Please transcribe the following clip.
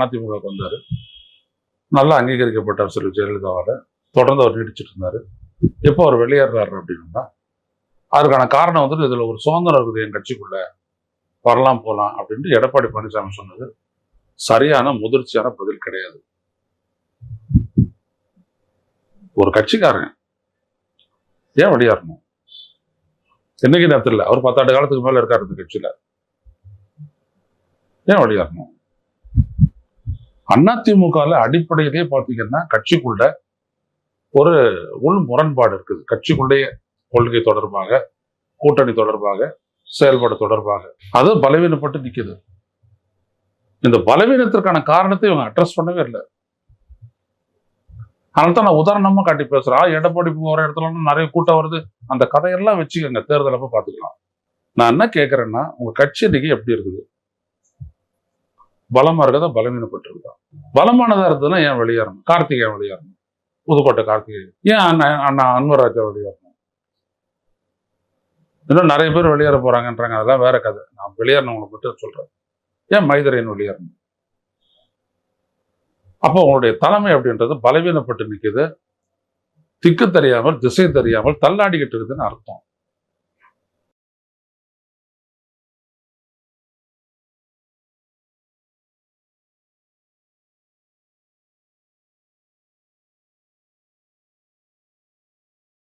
அதிமுக வந்தார். நல்லா அங்கீகரிக்கப்பட்டார் செல்வி ஜெயலலிதாவால் தொடர்ந்து அவர் நீடிச்சிட்டு இருந்தாரு. எப்போ அவர் வெளியேறாரு அப்படின்னா அதுக்கான காரணம் வந்துட்டு இதுல ஒரு சுதந்திரம் இருக்குது என் கட்சிக்குள்ள. வரலாம் போகலாம் அப்படின்ட்டு எடப்பாடி பழனிசாமி சொன்னது. சரியான முதிர்ச்சியான பதில் கிடையாது. ஒரு கட்சிக்காரங்க. ஏன் வெளியேறணும்? இன்னைக்கு நேரத்தில் அவர் பத்தாண்டு காலத்துக்கு மேல இருக்காரு இந்த கட்சியில. ஏன் வெளியேறணும்? அதிமுகவில் அடிப்படையிலேயே பார்த்தீங்கன்னா கட்சிக்குள்ள ஒரு உள் முரண்பாடு இருக்குது. கட்சிக்குள்ளேயே கொள்கை தொடர்பாக கூட்டணி தொடர்பாக செயல்பாடு தொடர்பாக. அது பலவீனப்பட்டு நிக்குது. இந்த பலவீனத்திற்கான காரணத்தை இவங்க அட்ரஸ் பண்ணவே இல்லை. அதனால தான் நான் உதாரணமா காட்டி பேசுறேன். எடப்பாடி போகிற இடத்துல நிறைய கூட்டம் வருது. அந்த கதையெல்லாம் வச்சுக்கோங்க தேர்தல் அப்ப பாத்துக்கலாம். நான் என்ன கேட்கறேன்னா உங்க கட்சி இன்னைக்கு எப்படி இருக்குது? பலமா இருக்கதா பலவீனப்பட்டு பலமானதாக பலமானதா இருந்ததுன்னா ஏன் வெளியேறணும்? கார்த்திகை வெளியேறணும்? புதுக்கோட்டை கார்த்திகை. ஏன் அண்ணா அண்ணா அன்வராஜா வெளியேறணும்? இன்னும் நிறைய பேர் வெளியேற போறாங்கன்றாங்க. அதெல்லாம் வேற கதை. நான் வெளியேறினவங்களை மட்டும் சொல்றேன். ஏன் மைதரையன் வெளியேறணும்? அப்போ உங்களுடைய தலைமை அப்படின்றது பலவீனப்பட்டு நிற்கிது திக்கு தெரியாமல் திசை தெரியாமல் தள்ளாடிக்கிட்டு இருக்குதுன்னு அர்த்தம்.